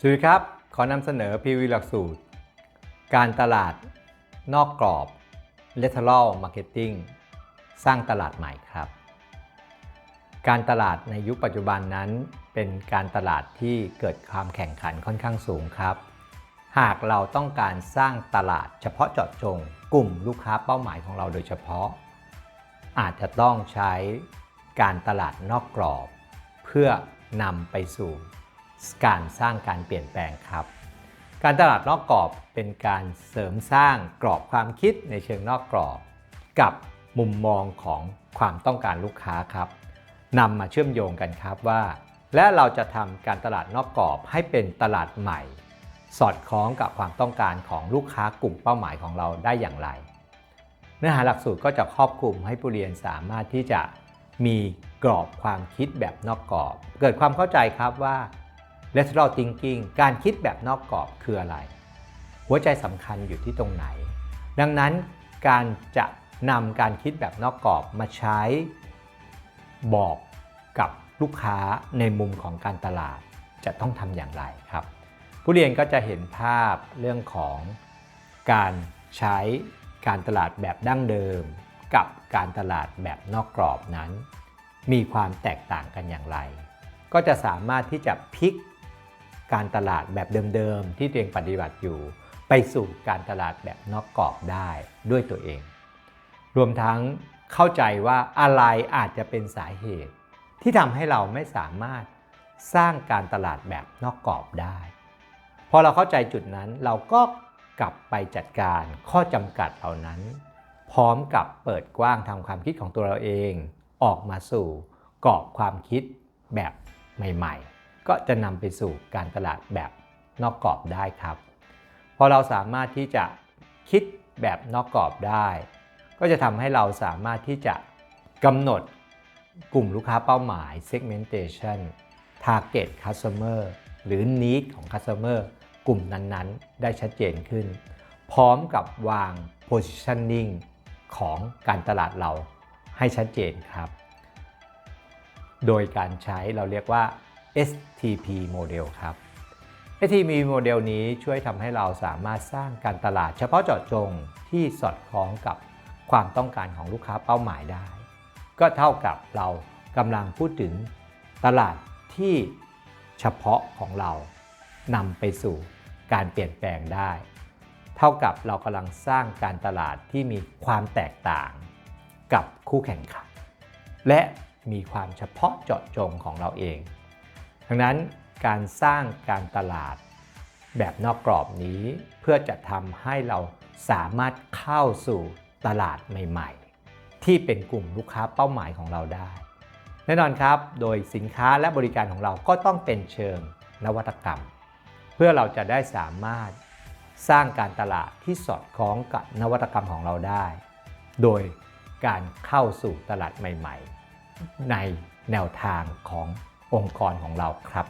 สวัสดีครับ ขอนำเสนอ PV หลักสูตร การตลาดนอกกรอบ Lateral Marketing สร้างตลาดใหม่ครับ การตลาดในยุคปัจจุบันนั้น เป็นการตลาดที่เกิดความแข่งขันค่อนข้างสูงครับ หากเราต้องการสร้างตลาดเฉพาะเจาะจง กลุ่มลูกค้าเป้าหมายของเราโดยเฉพาะ อาจจะต้องใช้การตลาดนอกกรอบ เพื่อนำไปสู่ การสร้างการเปลี่ยนแปลงครับ การตลาดนอกกรอบเป็นการเสริมสร้างกรอบความคิดในเชิงนอกกรอบ กับมุมมองของความต้องการลูกค้าครับนำมาเชื่อมโยงกันครับว่า และเราจะทำการตลาดนอกกรอบให้เป็นตลาดใหม่ สอดคล้องกับความต้องการของลูกค้ากลุ่มเป้าหมายของเราได้อย่างไร เนื้อหาหลักสูตรก็จะครอบคลุมให้ผู้เรียนสามารถที่จะมีกรอบความคิดแบบนอกกรอบ เกิดความเข้าใจครับว่า lateral thinking การคิดแบบนอกกรอบคืออะไร หัวใจสำคัญอยู่ที่ตรงไหน ดังนั้นการจะนำการคิดแบบนอกกรอบมาใช้บอกกับลูกค้าในมุมของการตลาดจะต้องทำอย่างไรครับ ผู้เรียนก็จะเห็นภาพเรื่องของการใช้การตลาดแบบดั้งเดิม กับการตลาดแบบนอกกรอบนั้น มีความแตกต่างกันอย่างไร ก็จะสามารถที่จะพลิก การตลาดแบบเดิมๆ ที่ตัวเองปฏิบัติอยู่ ไปสู่การตลาดแบบนอกกรอบได้ด้วยตัวเอง รวมทั้งเข้าใจว่าอะไรอาจจะเป็นสาเหตุ ที่ทำให้เราไม่สามารถสร้างการตลาดแบบนอกกรอบได้ พอเราเข้าใจจุดนั้นเราก็กลับไปจัดการข้อจำกัดเหล่านั้น พร้อมกับเปิดกว้างทำความคิดของตัวเราเอง ออกมาสู่กรอบความคิดแบบใหม่ ๆ ก็จะนำไปสู่การตลาดแบบนอกกรอบได้ครับ พอเราสามารถที่จะคิดแบบนอกกรอบได้ ก็จะทำให้เราสามารถที่จะกำหนดกลุ่มลูกค้าเป้าหมาย segmentation target customer หรือ need ของ customer กลุ่มนั้นๆ ได้ชัดเจนขึ้น พร้อมกับวาง positioning ของการตลาดเราให้ชัดเจนครับ โดยการใช้เราเรียกว่า STP model ครับ STP โมเดลนี้ช่วยทำให้เราสามารถสร้างการตลาดเฉพาะเจาะจงที่สอดคล้องกับความต้องการของลูกค้าเป้าหมายได้ ก็เท่ากับเรากำลังพูดถึงตลาดที่เฉพาะของเรานำไปสู่การเปลี่ยนแปลงได้ เท่ากับเรากำลังสร้างการตลาดที่มีความแตกต่างกับคู่แข่งขันและมีความเฉพาะเจาะจงของเราเอง ดังนั้นการสร้างการตลาดแบบนอกกรอบนี้เพื่อจะทำให้เราสามารถเข้าสู่ตลาดใหม่ ๆ ที่เป็นกลุ่มลูกค้าเป้าหมายของเราได้ แน่นอนครับ โดยสินค้าและบริการของเราก็ต้องเป็นเชิงนวัตกรรม เพื่อเราจะได้สามารถสร้างการตลาดที่สอดคล้องกับนวัตกรรมของเราได้ โดยการเข้าสู่ตลาดใหม่ ๆ ในแนวทางของ องค์กรของเราครับ